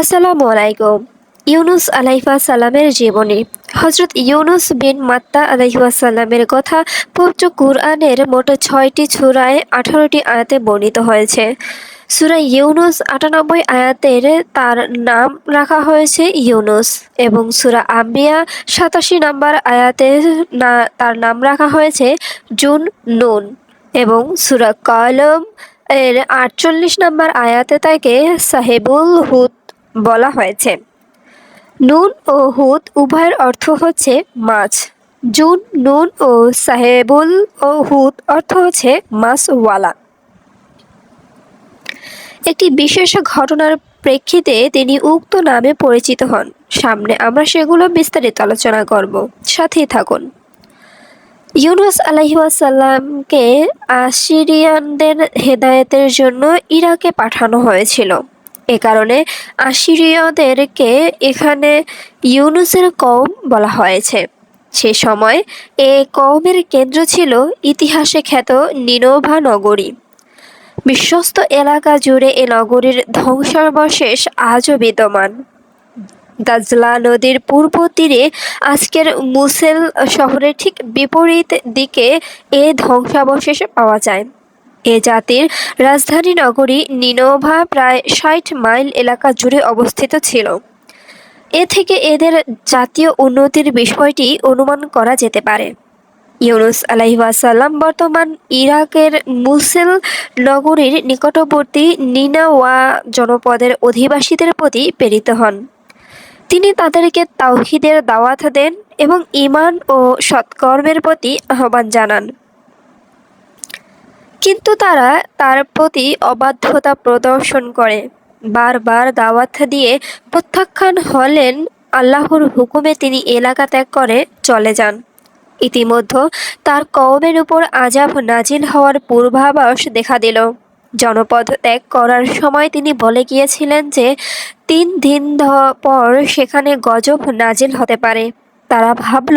আসসালামু আলাইকুম। ইউনুস আলাইফা সালামের জীবনী। হজরত ইউনুস বিন মাত্তা আলাইফা সালামের কথা পবিত্র কুরআনের মোট ছয়টি ছুরায় আঠারোটি আয়াতে বর্ণিত হয়েছে। সুরা ইউনুস আটানব্বই আয়াতের তার নাম রাখা হয়েছে ইউনুস এবং সুরা আম্বিয়া সাতাশি নাম্বার আয়াতে না, তার নাম রাখা হয়েছে জুন, নুন এবং সুরা কলম এর আটচল্লিশ নম্বর আয়াতে তাকে সাহেবুল হুদ বলা হয়েছে। নুন ও হুদ উভয়ের অর্থ হচ্ছে মাছ। জুন, নুন ও সাহেবুল ও হুদ অর্থ হচ্ছে মাছওয়ালা। একটি বিশেষ ঘটনার প্রেক্ষিতে তিনি উক্ত নামে পরিচিত হন। সামনে আমরা সেগুলো বিস্তারিত আলোচনা করব। সাথেই থাকুন। ইউনুস আলাইসাল্লামকে আশিরিয়ানদের হেদায়েতের জন্য ইরাকে পাঠানো হয়েছিল। এ কারণে আশিরীয়দেরকে এখানে ইউনুসের কম বলা হয়েছে। সে সময় এ কওমের কেন্দ্র ছিল ইতিহাসে খ্যাত নিনোভা নগরী। বিশ্বস্ত এলাকা জুড়ে এ নগরীর ধ্বংসাবশেষ আজও বিদ্যমান। দাজলা নদীর পূর্ব তীরে আজকের মুসেল শহরের ঠিক বিপরীত দিকে এ ধ্বংসাবশেষ পাওয়া যায়। এ জাতির রাজধানী নগরী নিনোভা প্রায় ষাট মাইল এলাকা জুড়ে অবস্থিত ছিল। এ থেকে এদের জাতীয় উন্নতির বিষয়টি অনুমান করা যেতে পারে। ইউনুস আলাইসাল্লাম বর্তমান ইরাকের মুসেল নগরীর নিকটবর্তী নিনাওয়া জনপদের অধিবাসীদের প্রতি প্রেরিত হন। তিনি তাদেরকে তাওহিদের দাওয়াত দেন এবং ইমান ও সৎকর্মের প্রতি আহ্বান জানান। কিন্তু তারা তার প্রতি অবাধ্যতা প্রদর্শন করে। বারবার দাওয়াত দিয়ে প্রত্যাখ্যান হলেন আল্লাহর হুকুমে তিনি এলাকা ত্যাগ করে চলে যান। ইতিমধ্যে তার কওমের উপর আজাব নাজিল হওয়ার পূর্বাভাস দেখা দিল। জনপদ ত্যাগ করার সময় তিনি বলে গিয়েছিলেন যে, তিন দিন পর সেখানে গজব নাজিল হতে পারে। তারা ভাবল,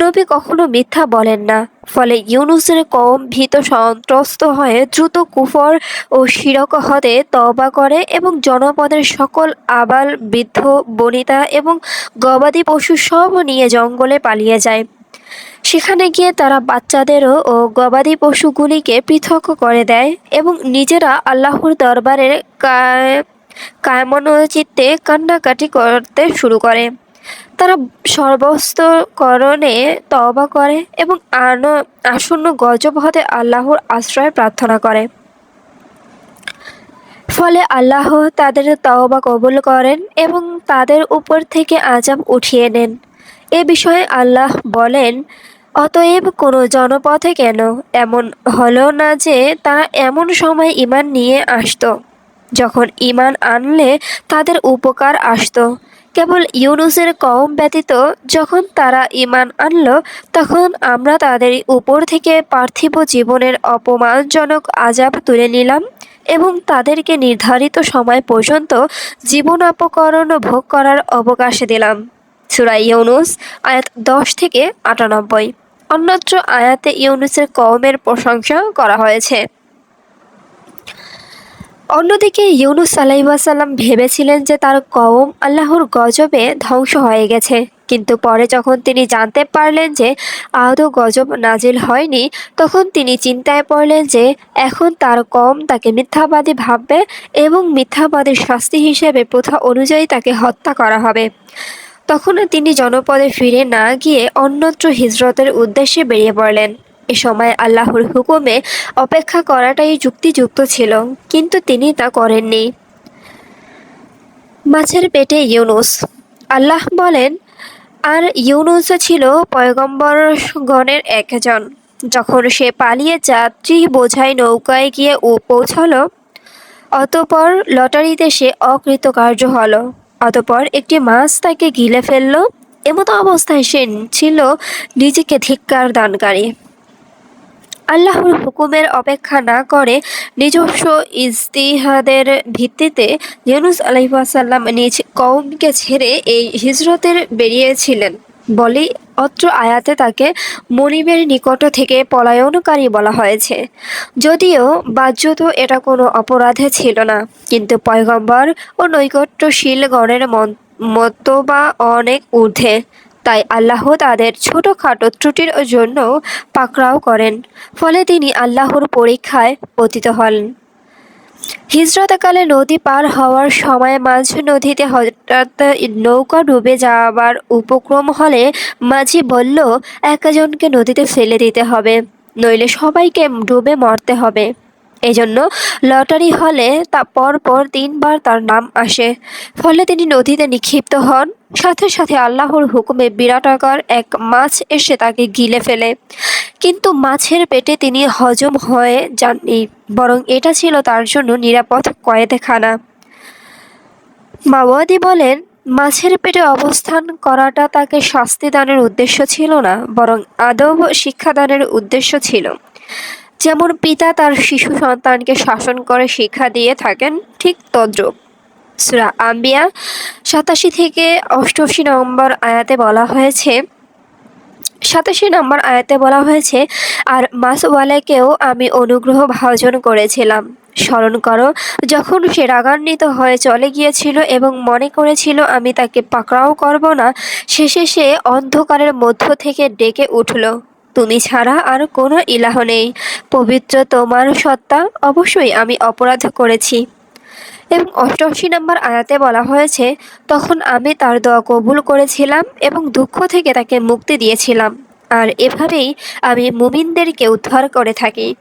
নবী কখনো মিথ্যা বলেন না। ফলে ইউনুসের কম ভীত সন্ত্রস্ত হয়ে দ্রুত কুফর ও শিরক হতে তবা করে এবং জনপদের সকল আবাল, বৃদ্ধ, বনিতা এবং গবাদি পশু সব নিয়ে জঙ্গলে পালিয়ে যায়। সেখানে গিয়ে তারা বাচ্চাদেরও ও গবাদি পশুগুলিকে পৃথক করে দেয় এবং নিজেরা আল্লাহর দরবারের কায়মনোচিত্তে কান্নাকাটি করতে শুরু করে। তারা সর্বস্তকরণে তবা করে এবং আন, আসন্ন গজব হতে আল্লাহর আশ্রয় প্রার্থনা করে। ফলে আল্লাহ তাদের তওবা কবুল করেন এবং তাদের উপর থেকে আজাব উঠিয়ে নেন। এ বিষয়ে আল্লাহ বলেন, অতএব কোনো জনপথে কেন এমন হলো না যে তারা এমন সময় ইমান নিয়ে আসতো, যখন ইমান আনলে তাদের উপকার আসতো। কেবল ইউনুসের কম ব্যতীত যখন তারা ইমান আনল, তখন আমরা তাদের উপর থেকে পার্থিব জীবনের অপমানজনক আজাব তুলে নিলাম এবং তাদেরকে নির্ধারিত সময় পর্যন্ত জীবন অপকরণ ভোগ করার অবকাশ দিলাম। সুরাই ইউনুস, আয়াত দশ থেকে আটানব্বই। অন্যত্র আয়াতে ইউনুসের কওমের প্রশংসা করা হয়েছে। অন্যদিকে ইউনুস আলাইসাল্লাম ভেবেছিলেন যে তার কওম আল্লাহর গজবে ধ্বংস হয়ে গেছে। কিন্তু পরে যখন তিনি জানতে পারলেন যে আদৌ গজব নাজিল হয়নি, তখন তিনি চিন্তায় পড়লেন যে এখন তার কম তাকে মিথ্যাবাদী ভাববে এবং মিথ্যাবাদীর শাস্তি হিসেবে প্রথা অনুযায়ী তাকে হত্যা করা হবে। তখন তিনি জনপদে ফিরে না গিয়ে অন্যত্র হিজরতের উদ্দেশ্যে বেরিয়ে পড়লেন। এ সময় আল্লাহর হুকুমে অপেক্ষা করাটাই যুক্তিযুক্ত ছিল, কিন্তু তিনি তা করেননি। মাছের পেটে ইউনুস। আল্লাহ বলেন, আর ইউনুস ছিল পয়গম্বরগণের একজন। যখন সে পালিয়ে যাত্রী বোঝাই নৌকায় গিয়ে ও পৌঁছল, অতপর লটারিতে সে অকৃতকার্য হল। অতপর একটি মাছ তাকে গিলে ফেলল। এমতো অবস্থায় সে ছিল নিজেকে ধিক্কার দানকারী আল্লাহর হুকুমের অপেক্ষা না করে নিজস্ব ইজতিহাদের ভিত্তিতে ইউনুস আলহিসাল্লাম নিজ কৌমকে ছেড়ে এই হিজরতের বেরিয়েছিলেন। বলেই অত্র আয়াতে তাকে মনিবের নিকট থেকে পলায়নকারী বলা হয়েছে। যদিও বাহ্যত এটা কোনো অপরাধে ছিল না, কিন্তু পয়গম্বর ও নৈকট্যশীল গণের মতবা অনেক ঊর্ধ্বে। তাই আল্লাহ তাদের ছোটোখাটো ত্রুটির জন্য পাকড়াও করেন, ফলে তিনি আল্লাহর পরীক্ষায় পতিত হন। হিজরতকালে নদী পার হওয়ার সময় মাঝ নদীতে হঠাৎ নৌকা ডুবে যাওয়ার উপক্রম হলে মাঝি বলল, একজনকে নদীতে ফেলে দিতে হবে, নইলে সবাইকে ডুবে মরতে হবে। এজন্য লটারি হলে তা পর পর তিনবার তার নাম আসে। ফলে তিনি নদীতে নিক্ষিপ্ত হন। সাথে সাথে আল্লাহর হুকুমে বিরাট আকার এক মাছ এসে তাকে গিলে ফেলে। কিন্তু মাছের পেটে তিনি হজম হয়ে যাননি, বরং এটা ছিল তার জন্য নিরাপদ কয়েদেখানা। মাওয়াদি বলেন, মাছের পেটে অবস্থান করাটা তাকে শাস্তি দানের উদ্দেশ্য ছিল না, বরং আদব শিক্ষাদানের উদ্দেশ্য ছিল। যেমন পিতা তার শিশু সন্তানকে শাসন করে, শিক্ষা দিয়ে থাকেন, ঠিক তদ্রুপ। সুরা আম্বিয়া সাতাশি থেকে অষ্টআশি নম্বর আয়াতে বলা হয়েছে, সাতাশি নম্বর আয়াতে বলা হয়েছে, আর মাসওয়ালাকেও আমি অনুগ্রহ ভাজন করেছিলাম। স্মরণ করো, যখন সে রাগান্বিত হয়ে চলে গিয়েছিল এবং মনে করেছিল আমি তাকে পাকড়াও করব না, শেষে সে অন্ধকারের মধ্য থেকে ডেকে উঠল। তুমি ছাড়া আর কোনো ইলাহ নেই। পবিত্র তোমার সত্তা অবশ্যই আমি অপরাধ করেছি। এবং অষ্টআশি নম্বর আয়াতে বলা হয়েছে, তখন আমি তার দোয়া কবুল করেছিলাম এবং দুঃখ থেকে তাকে মুক্তি দিয়েছিলাম। আর এভাবেই আমি মুমিনদেরকে উদ্ধার করে থাকি।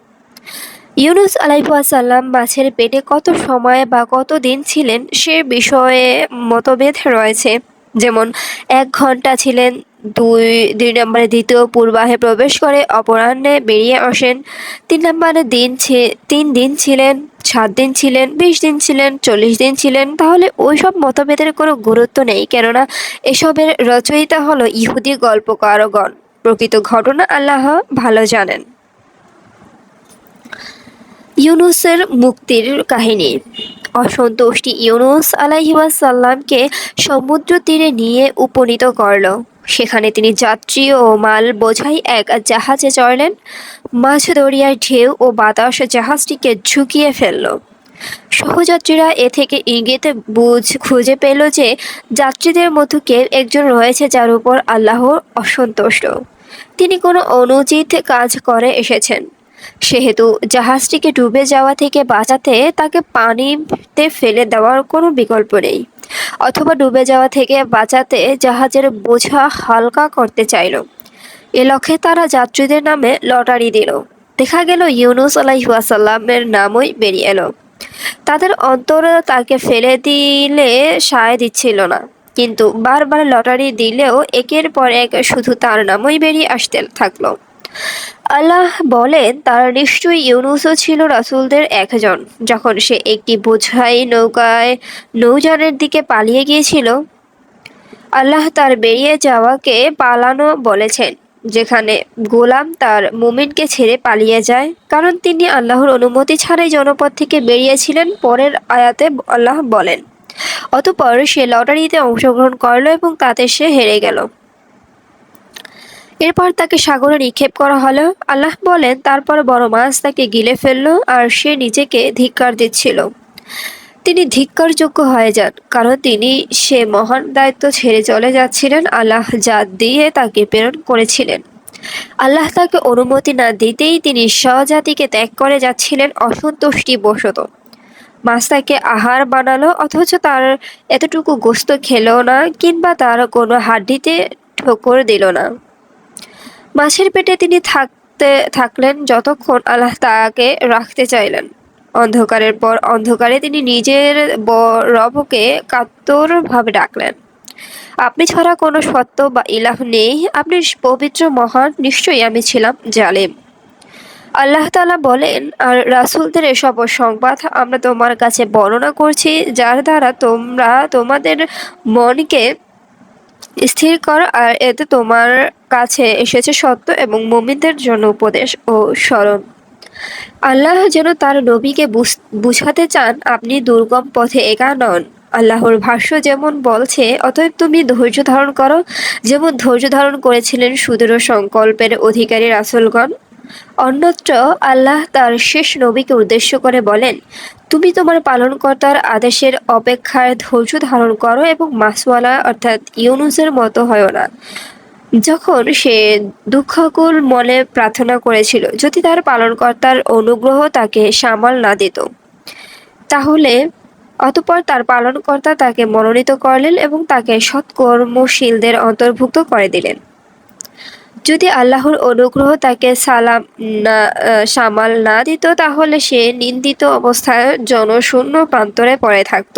ইউনুস আলাইসাল্লাম মাছের পেটে কত সময় বা কত দিন ছিলেন সে বিষয়ে মতভেদ রয়েছে। যেমন, এক ঘণ্টা ছিলেন দুই দুই নম্বরে দ্বিতীয় পূর্বাহে প্রবেশ করে, অপরাহ্নে বেরিয়ে আসেন। তিন নম্বরে দিন তিন দিন ছিলেন, সাত দিন ছিলেন, বিশ দিন ছিলেন, চল্লিশ দিন ছিলেন। তাহলে ওই সব মতভেদের কোনো গুরুত্ব নেই, কেননা এসবের রচয়িতা হলো ইহুদি গল্পকারগণ। প্রকৃত ঘটনা আল্লাহ ভালো জানেন। ইউনুসের মুক্তির কাহিনী। অসন্তুষ্টি ইউনুস আলাইসাল্লামকে সমুদ্র তীরে নিয়ে উপনীত করল। সেখানে তিনি যাত্রী ও মাল বোঝাই এক জাহাজে চড়লেন। মাছ দরিয়ায় ঢেউ ও বাতাস জাহাজটিকে ঝুঁকিয়ে ফেলল। সহযাত্রীরা এ থেকে ইঙ্গিত বুঝ খুঁজে পেল যে যাত্রীদের মতো কেউ একজন রয়েছে যার উপর আল্লাহ অসন্তুষ্ট। তিনি কোনো অনুচিত কাজ করে এসেছেন। সেহেতু জাহাজটিকে ডুবে যাওয়া থেকে বাঁচাতে তাকে পানিতে ফেলে দেওয়ার কোনো বিকল্প নেই। অথবা ডুবে যাওয়া থেকে বাঁচাতে জাহাজের বোঝা হালকা করতে চাইল। এ লক্ষ্যে তারা যাত্রীদের নামে লটারি দিল। দেখা গেল ইউনুস আলাইহাসাল্লামের নামই বেরিয়ে এলো। তাদের অন্তর তাকে ফেলে দিলে সায় দিচ্ছিল না। কিন্তু বারবার লটারি দিলেও একের পর এক শুধু তার নামই বেরিয়ে আসতে থাকল। আল্লাহ বলেন, তারা নিশ্চয়ই ইউনুসও ছিল রাসুলদের একজন। যখন সে একটি বোঝাই নৌকায় নৌযানের দিকে পালিয়ে গিয়েছিল, আল্লাহ তার বেরিয়ে যাওয়াকে পালানো বলেছেন, যেখানে গোলাম তার মুমিনকে ছেড়ে পালিয়ে যায়। কারণ তিনি আল্লাহর অনুমতি ছাড়াই জনপদ থেকে বেরিয়েছিলেন, পরের আয়াতে আল্লাহ বলেন, অতপর সে লটারিতে অংশগ্রহণ করল এবং তাতে সে হেরে গেল। এরপর তাকে সাগরে নিক্ষেপ করা হলো। আল্লাহ বলেন, তারপর বড় মাছ তাকে গিলে ফেলল আর সে নিজেকে ধিক্কার দিচ্ছিল। তিনি ধিক্কারযোগ্য হয়ে যান, কারণ তিনি সে মহান দায়িত্ব ছেড়ে চলে যাচ্ছিলেন, আল্লাহ জাত দিয়ে তাকে প্রেরণ করেছিলেন। আল্লাহ তাকে অনুমতি না দিতেই তিনি স্বজাতিকে ত্যাগ করে যাচ্ছিলেন অসন্তুষ্টি বশত মাছ তাকে আহার বানালো, অথচ তার এতটুকু গোস্ত খেলো না, কিংবা তার কোনো হাড্ডিতে ঠোকর দিল না। মাছের পেটে তিনি থাকতে, থাকলেন যতক্ষণ আল্লাহ তাকে রাখতে চাইলেন। অন্ধকারের পর অন্ধকারে তিনি নিজের রবকে কাতরভাবে ডাকলেন। আপনি ছাড়া কোনো সত্য বা ইলাহ নেই। আপনি পবিত্র, মহান, নিশ্চয়ই আমি ছিলাম জালেম। আল্লাহ তালা বলেন, আর রাসুলদের এসব সংবাদ আমরা তোমার কাছে বর্ণনা করছি, যার দ্বারা তোমরা তোমাদের মনকে স্থির কর, আর এতে তোমার কাছে এসেছে সত্য এবং মমিনদের জন্য উপদেশ ও স্মরণ। আল্লাহ যেন তার নবীকে বুঝাতে চান, আপনি দুর্গম পথে একা নন। আল্লাহর ভাষ্য যেমন বলছে, অতএব তুমি ধৈর্য ধারণ করো। যেমন ধৈর্য ধারণ করেছিলেন সুদূর সংকল্পের অধিকারী রাসুলগণ অন্যত্র আল্লাহ তার শেষ নবীকে উদ্দেশ্য করে বলেন, তুমি তোমার পালনকর্তার আদেশের অপেক্ষায় ধৈর্য ধারণ করো এবং মাসওয়ালা অর্থাৎ ইউনুসের মতো হয় না। যখন সে দুঃখকুল মনে প্রার্থনা করেছিল, যদি তার পালনকর্তার অনুগ্রহ তাকে সামাল না দিত, তাহলে অতপর তার পালনকর্তা তাকে মনোনীত করলেন এবং তাকে সৎকর্মশীলদের অন্তর্ভুক্ত করে দিলেন। যদি আল্লাহর অনুগ্রহ তাকে সালাম না সামাল না দিত, তাহলে সে নিন্দিত অবস্থায় জনশূন্য প্রান্তরে পড়ে থাকত।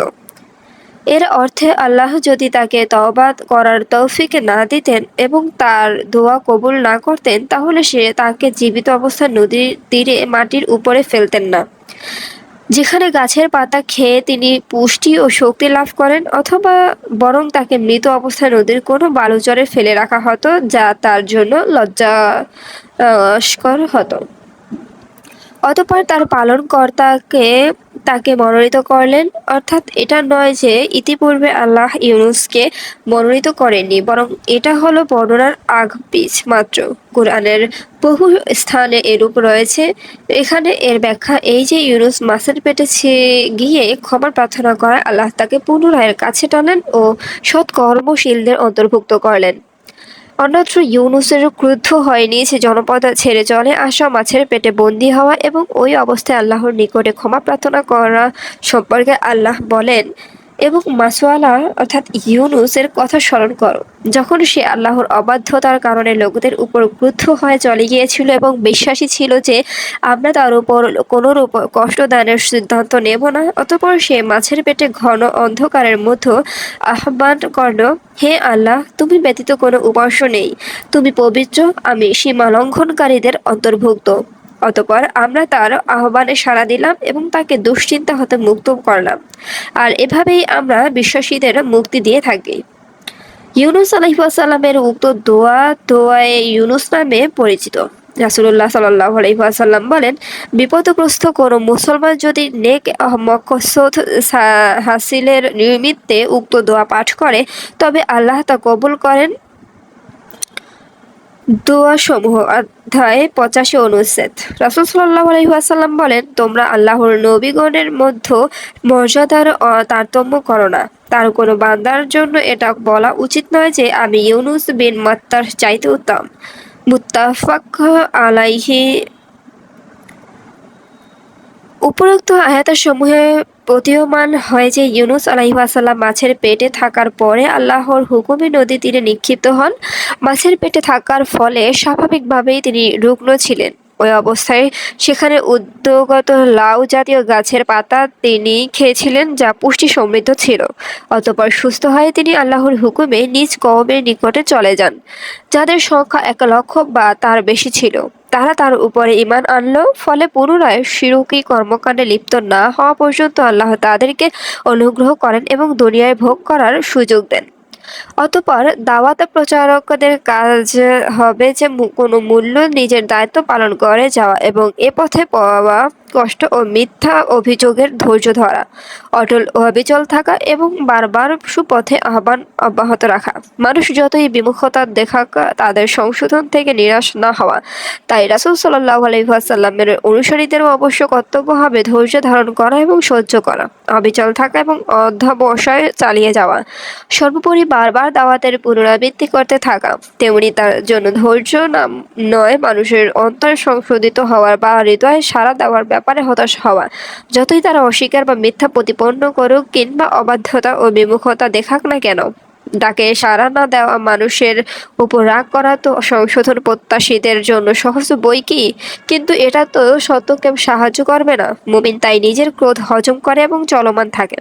এর অর্থে আল্লাহ যদি তাকে তওবাদ করার তৌফিক না দিতেন এবং তার দোয়া কবুল না করতেন, তাহলে সে তাকে জীবিত অবস্থায় নদীর তীরে মাটির উপরে ফেলতেন না। যেখানে গাছের পাতা খেয়ে তিনি পুষ্টি ও শক্তি লাভ করেন অথবা বরং তাকে মৃত অবস্থায় নদীর কোনো বালুচরে ফেলে রাখা হতো, যা তার জন্য লজ্জাস্কর হতো। অতপর তার পালনকর্তাকে তাকে মনোনীত করলেন। অর্থাৎ এটা নয় যে ইতিপূর্বে আল্লাহ ইউনুসকে মনোনীত করেননি, বরং এটা হলো বর্ণনার আগ পিছ মাত্র। কোরআনের বহু স্থানে এরূপ রয়েছে। এখানে এর ব্যাখ্যা এই যে ইউনুস মাসের পেটে গিয়ে ক্ষমা প্রার্থনা করায় আল্লাহ তাকে পুনরায়ের কাছে টানেন ও সৎকর্মশীলদের অন্তর্ভুক্ত করলেন। অন্যত্র ইউনুসের ক্রুদ্ধ হয়নি সে জনপদ ছেড়ে চলে আসা মাছের পেটে বন্দি হওয়া এবং ওই অবস্থায় আল্লাহর নিকটে ক্ষমা প্রার্থনা করা সম্পর্কে আল্লাহ বলেন। এবং মাসওয়ালা, অর্থাৎ ইউনুসের কথা স্মরণ করো। যখন সে আল্লাহর অবাধ্যতার কারণে লোকদের উপর ক্রুদ্ধ হয়ে চলে গিয়েছিল এবং বিশ্বাসী ছিল যে আমরা তার উপর কোনোরূপ কষ্টদানের সিদ্ধান্ত নেব না, অতপর সে মাছের পেটে ঘন অন্ধকারের মধ্যে আহ্বান করল, হে আল্লাহ, তুমি ব্যতীত কোনো উপাস্য নেই। তুমি পবিত্র, আমি সীমা লঙ্ঘনকারীদের অন্তর্ভুক্ত। অতপর আমরা তার আহ্বানে সাড়া দিলাম এবং তাকে দুশ্চিন্তা হতে মুক্ত করলাম। আর এভাবেই আমরা বিশ্বাসীদের মুক্তি দিয়ে থাকি। ইউনুস আলহিহাসাল্লামের উক্ত দোয়া, দোয়ায়ে ইউনুস নামে পরিচিত। রাসুল্লাহ সাল্লাহ আলহিহাসাল্লাম বলেন, বিপদগ্রস্ত কোনো মুসলমান যদি নেক মকসদ হাসিলের নিমিত্তে উক্ত দোয়া পাঠ করে, তবে আল্লাহ তা কবুল করেন দোয়াসমূহ অধ্যায় পঁচাশি অনুচ্ছেদ। রাসুল সাল্লাহ আলহিহাসাল্লাম বলেন, তোমরা আল্লাহর নবীগণের মধ্যে মর্যাদার তারতম্য করো না। তার কোনো বান্দার জন্য এটা বলা উচিত নয় যে আমি ইউনুস বিন মাত্তার চাইতে উত্তম। মুত্তাফাক আলাইহি উপরোক্ত সমূহে প্রতীয়মান হয় যে ইউনুস আলাইহাসাল্লাম মাছের পেটে থাকার পরে আল্লাহর হুকুমে নদী তীরে নিক্ষিপ্ত হন। মাছের পেটে থাকার ফলে স্বাভাবিকভাবেই তিনি রুগ্ন ছিলেন। ওই অবস্থায় সেখানে উদ্যোগত লাউ জাতীয় গাছের পাতা তিনি খেয়েছিলেন, যা পুষ্টি সমৃদ্ধ ছিল। অতপর সুস্থ হয়ে তিনি আল্লাহর হুকুমে নিজ কওমের নিকটে চলে যান, যাদের সংখ্যা এক লক্ষ বা তার বেশি ছিল। তারা তার উপরে ইমান আনল ফলে পুনরায় শিরুকি কর্মকাণ্ডে লিপ্ত না হওয়া পর্যন্ত আল্লাহ তাদেরকে অনুগ্রহ করেন এবং দুনিয়ায় ভোগ করার সুযোগ দেন। অতপর দাওয়াত প্রচারকদের কাজ হবে যে কোনো মূল্য নিজের দায়িত্ব পালন করে যাওয়া এবং এ পথে পাওয়া কষ্ট ও মিথ্যা অভিযোগের ধৈর্য ধরা, অটল ও অবিচল থাকা এবং বারবার সুপথে আহ্বান অব্যাহত রাখা। মানুষ যতই বিমুখতা দেখা তাদের সংশোধন থেকে নিরাশ না হওয়া। তাই রাসুল সাল্লাহ আলহিহাসাল্লামের অনুসারীদেরও অবশ্য কর্তব্য হবে ধৈর্য ধারণ করা এবং সহ্য করা, অবিচল থাকা এবং অধ্যাবসায় চালিয়ে যাওয়া। সর্বোপরি বারবার দাওয়াতের পুনরাবৃত্তি করতে থাকা। তেমনি তার জন্য ধৈর্য নাম নয়, মানুষের অন্তর সংশোধিত হওয়ার বা হৃদয়ে সারা দেওয়ার ব্যাপারে হতাশ হওয়া। যতই তারা অস্বীকার বা মিথ্যা প্রতিপন্ন করুক কিংবা অবাধ্যতা ও বিমুখতা দেখাক না কেন ডাকে সাড়া না দেওয়া মানুষের উপর রাগ করা তো সংশোধন প্রত্যাশীদের জন্য সহজ বই কি? কিন্তু এটা তো সত্যকে সাহায্য করবে না। মুমিন তাই নিজের ক্রোধ হজম করে এবং চলমান থাকে।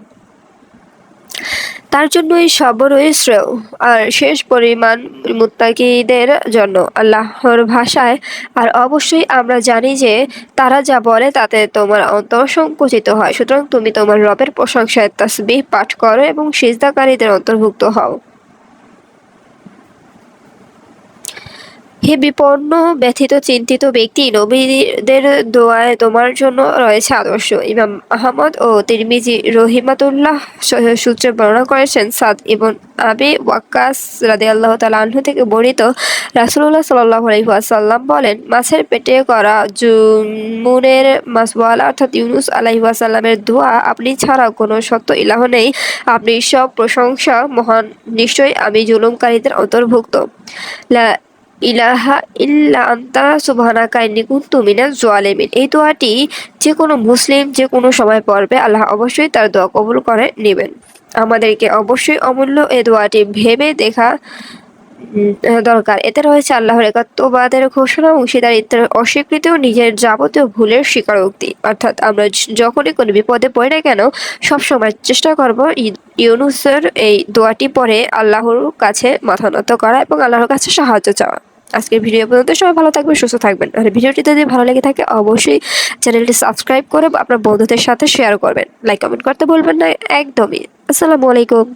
তার জন্যই সবরই শ্রেয়। আর শেষ পরিমাণ মুত্তাকিদের জন্য আল্লাহর ভাষায়। আর অবশ্যই আমরা জানি যে তারা যা বলে তাতে তোমার অন্তর সংকুচিত হয়। সুতরাং তুমি তোমার রবের প্রশংসায় তাসবিহ পাঠ করো এবং সিজদাকারীদের অন্তর্ভুক্ত হও। হে বিপন্ন, ব্যথিত, চিন্তিত ব্যক্তি, নবীদের দোয়ায় তোমার জন্য রয়েছে আদর্শ। ইমাম আহমদ ও তিরমিজি রহিমাতুল্লাহ সূত্রে বর্ণনা করেছেন, সাদ এবং আবি ওয়াক্কাস রাদে আল্লাহ তালা আহ্ন থেকে বর্ণিত রাসুল্লাহ সাল্লাহ আলহিহাসাল্লাম বলেন, মাছের পেটে করা জুমুনের মাসওয়ালা অর্থাৎ ইউনুস আলাইহাসাল্লামের দোয়া আপনি ছাড়া কোনো সত্য ইলাহ নেই। আপনি সব প্রশংসা মহান। নিশ্চয়ই আমি জুলুমকারীদের অন্তর্ভুক্ত। ইলাহা ইল্লা আন্তা, সুবহানাকা ইন্নী কুনতু মিনাজ এই দোয়াটি যে কোনো মুসলিম যে কোনো সময় পড়বে, আল্লাহ অবশ্যই তার দোয়া কবুল করে নেবেন। আমাদেরকে অবশ্যই অমূল্য এই দোয়াটি ভেবে দেখা দরকার। এতে রয়েছে আল্লাহর একাত্মবাদের ঘোষণা অংশীদারিত্বের অস্বীকৃতি ও নিজের যাবতীয় ভুলের স্বীকারোক্তি। অর্থাৎ আমরা যখনই কোনো বিপদে পড়ি না কেন, সবসময় চেষ্টা করব ইউনুসের এই দোয়াটি পরে আল্লাহর কাছে মাথা নত করা এবং আল্লাহর কাছে সাহায্য চাওয়া। আজকের ভিডিও পর্যন্ত সবাই ভালো থাকবেন, সুস্থ থাকবেন। আর ভিডিওটি যদি ভালো লেগে থাকে, অবশ্যই চ্যানেলটি সাবস্ক্রাইব করে আপনার বন্ধুদের সাথে শেয়ার করবেন। লাইক কমেন্ট করতে বলবেন না, একদমই। আসসালামু আলাইকুম।